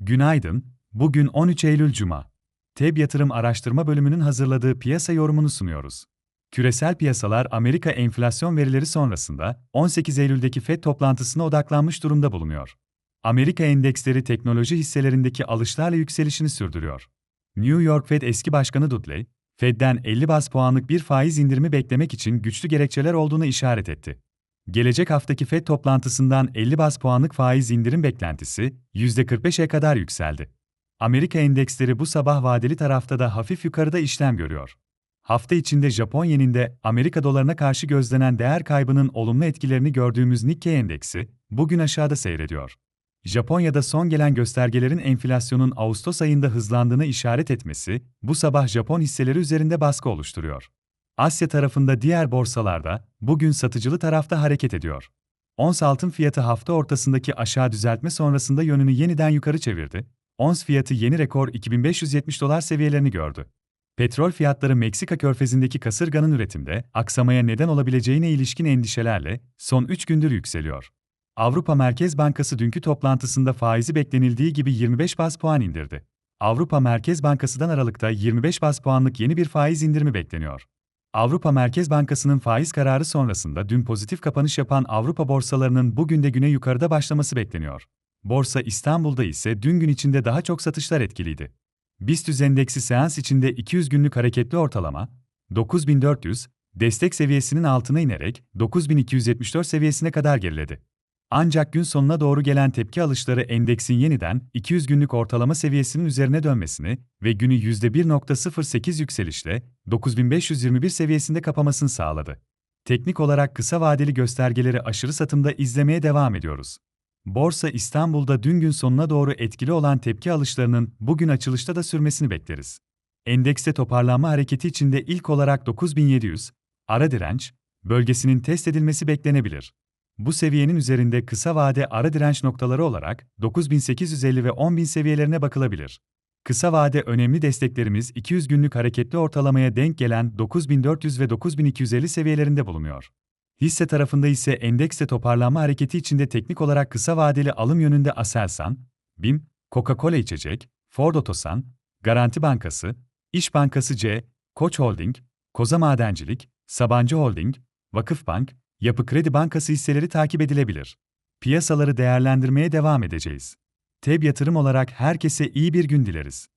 Günaydın, bugün 13 Eylül Cuma. TEB Yatırım Araştırma Bölümünün hazırladığı piyasa yorumunu sunuyoruz. Küresel piyasalar Amerika enflasyon verileri sonrasında 18 Eylül'deki FED toplantısına odaklanmış durumda bulunuyor. Amerika endeksleri teknoloji hisselerindeki alışlarla yükselişini sürdürüyor. New York Fed eski başkanı Dudley, Fed'den 50 baz puanlık bir faiz indirimi beklemek için güçlü gerekçeler olduğunu işaret etti. Gelecek haftaki FED toplantısından 50 baz puanlık faiz indirim beklentisi %45'e kadar yükseldi. Amerika endeksleri bu sabah vadeli tarafta da hafif yukarıda işlem görüyor. Hafta içinde Japon yeninde Amerika dolarına karşı gözlenen değer kaybının olumlu etkilerini gördüğümüz Nikkei endeksi bugün aşağıda seyrediyor. Japonya'da son gelen göstergelerin enflasyonun Ağustos ayında hızlandığını işaret etmesi bu sabah Japon hisseleri üzerinde baskı oluşturuyor. Asya tarafında diğer borsalarda bugün satıcılı tarafta hareket ediyor. Ons altın fiyatı hafta ortasındaki aşağı düzeltme sonrasında yönünü yeniden yukarı çevirdi. Ons fiyatı yeni rekor 2570 dolar seviyelerini gördü. Petrol fiyatları Meksika körfezindeki kasırganın üretimde aksamaya neden olabileceğine ilişkin endişelerle son 3 gündür yükseliyor. Avrupa Merkez Bankası dünkü toplantısında faizi beklenildiği gibi 25 baz puan indirdi. Avrupa Merkez Bankası'dan Aralık'ta 25 baz puanlık yeni bir faiz indirimi bekleniyor. Avrupa Merkez Bankası'nın faiz kararı sonrasında dün pozitif kapanış yapan Avrupa borsalarının bugün de güne yukarıda başlaması bekleniyor. Borsa İstanbul'da ise dün gün içinde daha çok satışlar etkiliydi. BIST endeksi seans içinde 200 günlük hareketli ortalama 9400 destek seviyesinin altına inerek 9274 seviyesine kadar geriledi. Ancak gün sonuna doğru gelen tepki alışları endeksin yeniden 200 günlük ortalama seviyesinin üzerine dönmesini ve günü %1.08 yükselişle 9521 seviyesinde kapamasını sağladı. Teknik olarak kısa vadeli göstergeleri aşırı satımda izlemeye devam ediyoruz. Borsa İstanbul'da dün gün sonuna doğru etkili olan tepki alışlarının bugün açılışta da sürmesini bekleriz. Endekste toparlanma hareketi içinde ilk olarak 9700 ara direnç bölgesinin test edilmesi beklenebilir. Bu seviyenin üzerinde kısa vade ara direnç noktaları olarak 9850 ve 10000 seviyelerine bakılabilir. Kısa vade önemli desteklerimiz 200 günlük hareketli ortalamaya denk gelen 9400 ve 9250 seviyelerinde bulunuyor. Hisse tarafında ise endekste toparlanma hareketi içinde teknik olarak kısa vadeli alım yönünde Aselsan, BİM, Coca-Cola içecek, Ford Otosan, Garanti Bankası, İş Bankası C, Koç Holding, Koza Madencilik, Sabancı Holding, Vakıfbank, Yapı Kredi Bankası hisseleri takip edilebilir. Piyasaları değerlendirmeye devam edeceğiz. TEB yatırım olarak herkese iyi bir gün dileriz.